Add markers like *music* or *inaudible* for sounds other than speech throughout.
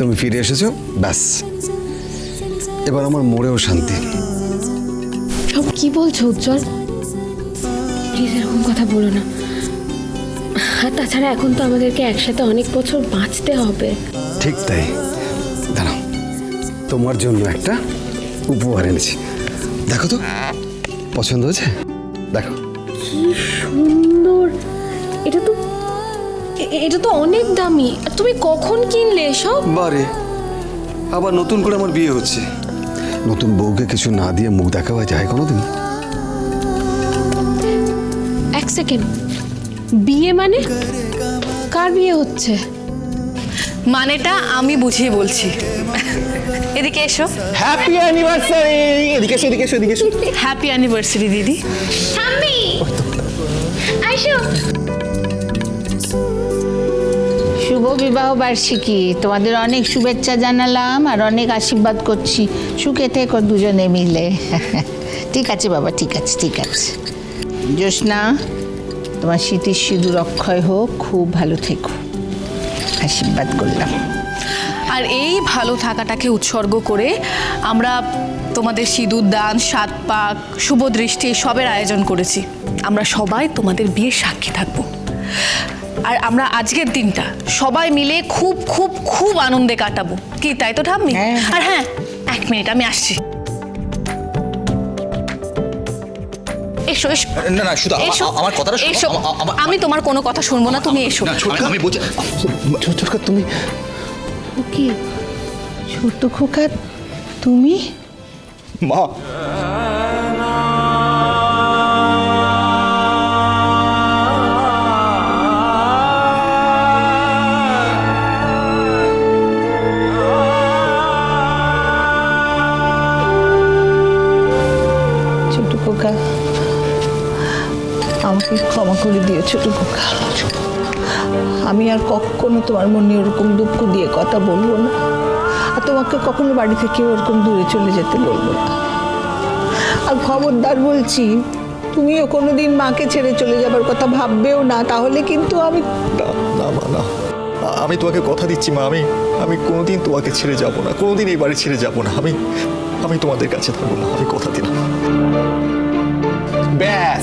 তুমি ফিরে এসেছ? ব্যাস। এবার আমার মোড়েও শান্তি। সব কি বলছো উজ্জ্বল? প্লিজ এরকম কথা বলো না। আর তাছাড়া এখন তো আমাদেরকে একসাথে অনেক বছর বাঁচতে হবে। ঠিক তাই। দাঁড়াও। তোমার জন্য একটা উপহার এনেছি। দেখো তো। পছন্দ হয়েছে? দেখো। কি সুন্দর। এটা তো এটা তো অনেক দামি। আর তুমি কখন কিনলে এসব? বারে আবার নতুন করে আমার বিয়ে হচ্ছে। নতুন বউকে কিছু না দিয়ে মুখ দেখাওয়া যায় কোনোদিন? এক সেকেন্ড। বিয়ে মানে? কার বিয়ে হচ্ছে? মানেটা আমি বুঝিয়ে বলছি। এদিকে এসো। হ্যাপি অ্যানিভার্সারি এদিকে এসো এদিকে এসো এদিকে এসো। হ্যাপি অ্যানিভার্সারি দিদি। ঠাম্মি আইসো। বিবাহ বার্ষিকী। তোমাদের অনেক শুভেচ্ছা জানালাম আর অনেক আশীর্বাদ করছি। সুখে থেকো দুজনে মিলে। *laughs* ঠিক আছে বাবা, ঠিক আছে ঠিক আছে। জ্যোৎস্না, তোমার স্মৃতির সিঁদুর অক্ষয় হোক, খুব ভালো থেকো। আশীর্বাদ করলাম। আর এই ভালো থাকাটাকে উৎসর্গ করে আমরা তোমাদের সিঁদুর, দান, সাত পাক, শুভ দৃষ্টি সবের আয়োজন করেছি। আমরা সবাই তোমাদের বিয়ের সাক্ষী থাকব। আর আমরা আজকের দিনটা সবাই মিলে খুব খুব খুব আনন্দে কাটাবো। কি তাই তো ঠাম্মি? হ্যাঁ, হ্যাঁ। আর হ্যাঁ এক মিনিট আমি আসছি। এসো এসো। না না শুধু এসো আমার কথাটা এসো। আমা- তোমার কোনো কথা শুনব না তুমি এসো। আমি- বলছি ছোটকা তুমি কি? ছোট খোকা তুমি? মা খোকা আমাকে ক্ষমা করে দিও ছোট খোকা আমি আর কখনো তোমার মনে ওরকম দুঃখ দিয়ে কথা বলব না। আর তোমাকে কখনো বাড়ি থেকে ওরকম দূরে চলে যেতে বলব না। আর খবরদার বলছি, তুমিও কোনোদিন মাকে ছেড়ে চলে যাবার কথা ভাববেও না, তাহলে কিন্তু আমি না, মা, না। আমি তোমাকে কথা দিচ্ছি, মা। আমি আমি কোনোদিন তোমাকে ছেড়ে যাব না। কোনোদিন এই বাড়ি ছেড়ে যাব না। আমি আমি তোমাদের কাছে থাকব না। আমি কথা দিলাম। ব্যাস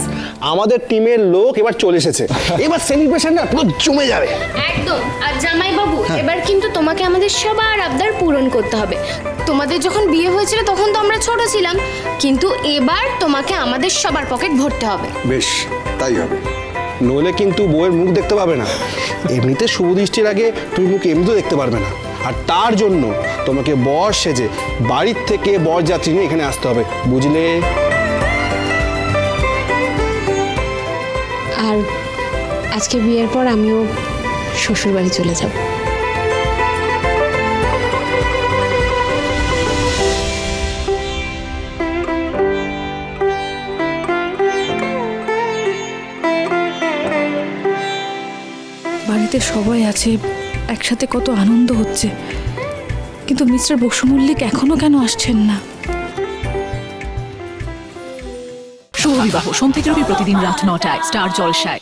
আমাদের টিমের লোক এবার চলে এসেছে। এবার সেলিব্রেশন না পুরো জমে যাবে। একদম। আর জামাই বাবু এবার কিন্তু তোমাকে আমাদের সবার আবদার পূরণ করতে হবে। তোমাদের যখন বিয়ে হয়েছিল তখন তো আমরা ছোট ছিলাম কিন্তু এবার তোমাকে আমাদের সবার পকেট ভরতে হবে। বেশ তাই হবে। নইলে কিন্তু বউয়ের মুখ দেখতে পাবে না। এমনিতে শুভ দৃষ্টির আগে তুমি মুখ এমনিতেও দেখতে পারবে না। আর তার জন্য তোমাকে বর সেজে বাড়ির থেকে বর যাত্রী নিয়ে এখানে আসতে হবে বুঝলে? আর আজকে বিয়ের পর আমিও শ্বশুর বাড়ি চলে যাব। বাড়িতে সবাই আছে, একসাথে কত আনন্দ হচ্ছে। কিন্তু মিস্টার বসু মল্লিক এখনও কেন আসছেন না? শুভ বিবাহ। সোম থেকে প্রতিদিন রাত নটায়। স্টার জলসায়।